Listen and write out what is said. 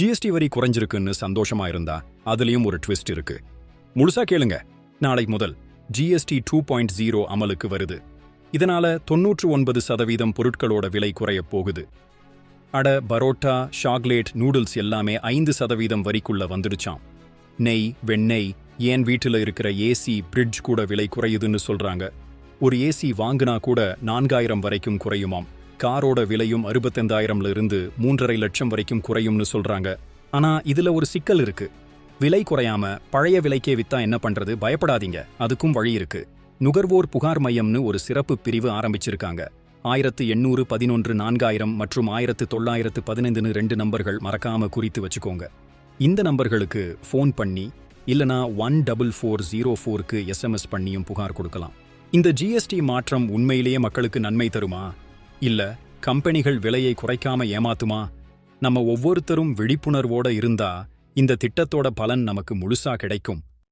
GST வரி குறைஞ்சிருக்குன்னு சந்தோஷமா இருந்தா அதுலயும் ஒரு ட்விஸ்ட் இருக்கு. முழுசா கேளுங்க. நாளை முதல் ஜிஎஸ்டி டூ பாயிண்ட் ஜீரோ அமலுக்கு வருது. இதனால தொன்னூற்று ஒன்பது சதவீதம் பொருட்களோட விலை குறையப் போகுது. அட பரோட்டா சாக்லேட் நூடுல்ஸ் எல்லாமே ஐந்து சதவீதம் வரிக்குள்ள வந்துடுச்சாம். நெய் வெண்ணெய் ஏன் வீட்டில் இருக்கிற ஏசி பிரிட்ஜ் கூட விலை குறையுதுன்னு சொல்றாங்க. ஒரு ஏசி வாங்குனா கூட நான்காயிரம் வரைக்கும் குறையுமாம். காரோட விலையும் அறுபத்தைந்தாயிரம்ல இருந்து மூன்றரை லட்சம் வரைக்கும் குறையும்னு சொல்றாங்க. ஆனா இதுல ஒரு சிக்கல் இருக்கு. விலை குறையாம பழைய விலைக்கே வித்தா என்ன பண்றது? பயப்படாதீங்க. அதுக்கும் வழி இருக்கு. நுகர்வோர் புகார் மையம்னு ஒரு சிறப்பு பிரிவு ஆரம்பிச்சிருக்காங்க. ஆயிரத்து எண்ணூறு பதினொன்று நான்காயிரம் மற்றும் ஆயிரத்து தொள்ளாயிரத்து பதினைந்துன்னு ரெண்டு நம்பர்கள் மறக்காம குறித்து வச்சுக்கோங்க. இந்த நம்பர்களுக்கு ஃபோன் பண்ணி இல்லனா ஒன் டபுள் ஃபோர் ஜீரோ ஃபோருக்கு எஸ்எம்எஸ் பண்ணியும் புகார் கொடுக்கலாம். இந்த ஜிஎஸ்டி மாற்றம் உண்மையிலேயே மக்களுக்கு நன்மை தருமா? இல்ல கம்பெனிகள் விலையை குறைக்காம ஏமாத்துமா? நம்ம ஒவ்வொருத்தரும் விழிப்புணர்வோட இருந்தா இந்த திட்டத்தோட பலன் நமக்கு முழுசா கிடைக்கும்.